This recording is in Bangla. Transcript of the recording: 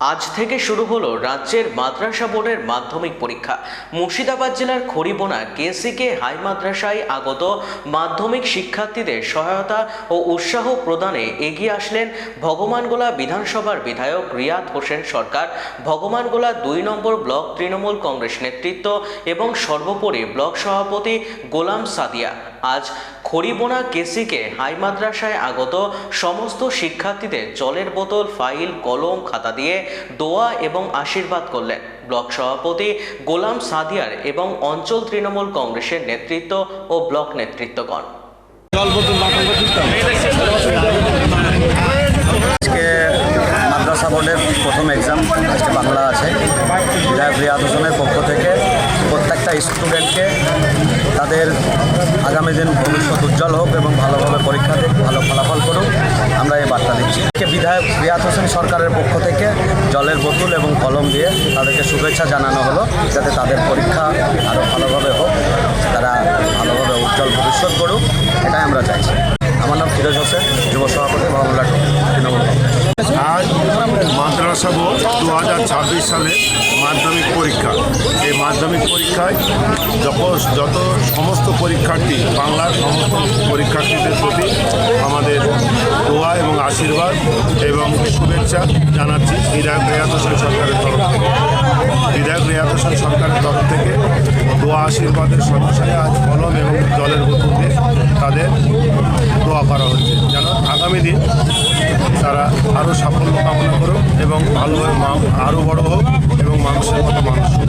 আজ থেকে শুরু হলো রাজ্যের মাদ্রাসা বোর্ডের মাধ্যমিক পরীক্ষা। মুর্শিদাবাদ জেলার খড়িবোনা কেসিকে হাই মাদ্রাসায় আগত মাধ্যমিক শিক্ষার্থীদের সহায়তা ও উৎসাহ প্রদানে এগিয়ে আসলেন ভগবানগোলা বিধানসভার বিধায়ক রিয়াদ হোসেন সরকার। ভগবানগোলা দুই নম্বর ব্লক তৃণমূল কংগ্রেস নেতৃত্ব এবং সর্বোপরি ব্লক সভাপতি গোলাম সাদিয়া। আজ খড়িবোনা কেসিকে হাই মাদ্রাসায় আগত সমস্ত শিক্ষার্থীদের জলের বোতল ফাইল কলম খাতা দিয়ে দোয়া এবং আশীর্বাদ করলেন। ব্লক সভাপতি গোলাম সাদিয়ার এবং অঞ্চল তৃণমূল কংগ্রেসের নেতৃত্ব ও ব্লক নেতৃত্বগণ। মাদ্রাসা বোর্ডের প্রথম এক্সাম আজকে বাংলা আছে। বিধায়ক রিয়াদ হোসেনের পক্ষ থেকে প্রত্যেকটা স্টুডেন্টকে আগামী দিন ভবিষ্যৎ উজ্জ্বল হোক এবং ভালোভাবে পরীক্ষা দিক, ভালো ফলাফল করুক, আমরা এই বার্তা দিচ্ছি। বিধায়ক রিয়াদ হোসেন সরকারের পক্ষ থেকে জলের বোতল এবং কলম দিয়ে তাদেরকে শুভেচ্ছা জানানো হলো, যাতে তাদের পরীক্ষা আরও ভালোভাবে হোক, তারা ভালোভাবে উজ্জ্বল ভবিষ্যৎ করুক এটাই আমরা চাইছি। আমার নাম ফিরোজ হোসেন, যুব সভাপতি ভবনলাট তৃণমূল আজ মাদ্রাসা বোর্ড দু সালে মাধ্যমিক পরীক্ষা। এই মাধ্যমিক পরীক্ষায় যত যত সমস্ত পরীক্ষার্থী, বাংলার সমস্ত পরীক্ষার্থীদের প্রতি আমাদের দোয়া এবং আশীর্বাদ এবং শুভেচ্ছা জানাচ্ছি বিধায়ক রেয়াত হোসেন সরকারের তরফ থেকে বিধায়ক রেয়াত হোসেন সরকারের তরফ থেকে দোয়া আশীর্বাদের সদস্যরা আজ কলম এবং জলের বোতল তাদের দোয়া করা হচ্ছে যেন আগামী দিন তারা আরও সাফল্য কামনা করুক এবং ভালোভাবে মা- আরও বড় হোক এবং মানুষের মতো মানুষ হোক।